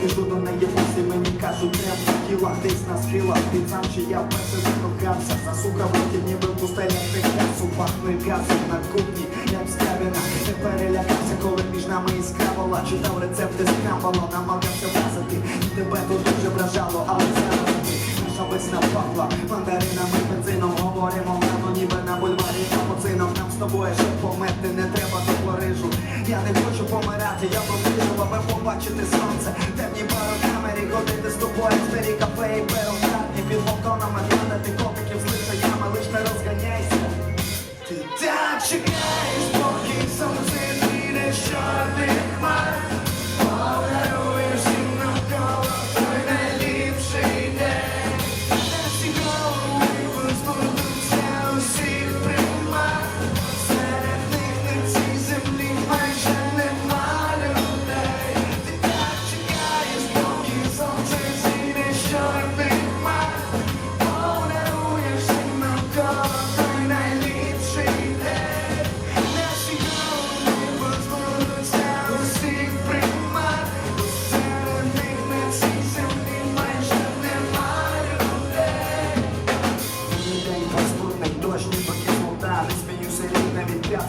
Підходжу до неї босі, мені кажуть, треба тіла десь на схилах Під сам, що я вперше закохався Засука в роті, ніби пустеля прикасу Пахне газом на кухні, як скабіна Не перелякався, коли між нами іскра Читав рецепти з крамбало, намагався вразити. І тебе тут дуже вражало, але зараз ти Наша весна пахла мандаринами, бензином. Говоримо ніби на бульварі капуцином Нам з тобою ще померти не треба до Парижу Я не хочу помирати, я пробіжу, аби побачити сонце. Темні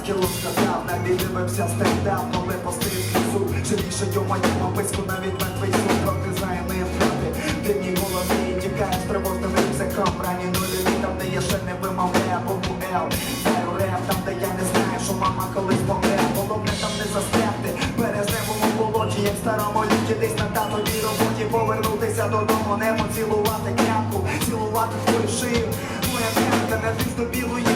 рік, навіть п'ятки лоскотав дивився стендап, коли постив слізу Живіше моєму писку, навіть мертвий суд. Про дизайн і втрати. В дивній голові І тікає з тривожним рюкзаком Ранні нулі, там де я ще не вимовляю букву Л Знаю реп, там де я не знаю, що мама колись помре. Головне там не застрягти, березневому болоті Як старому літі, десь на татовій роботі Повернутися додому, не поцілувати крапку. Цілувати твою шию Моя крапка на до білої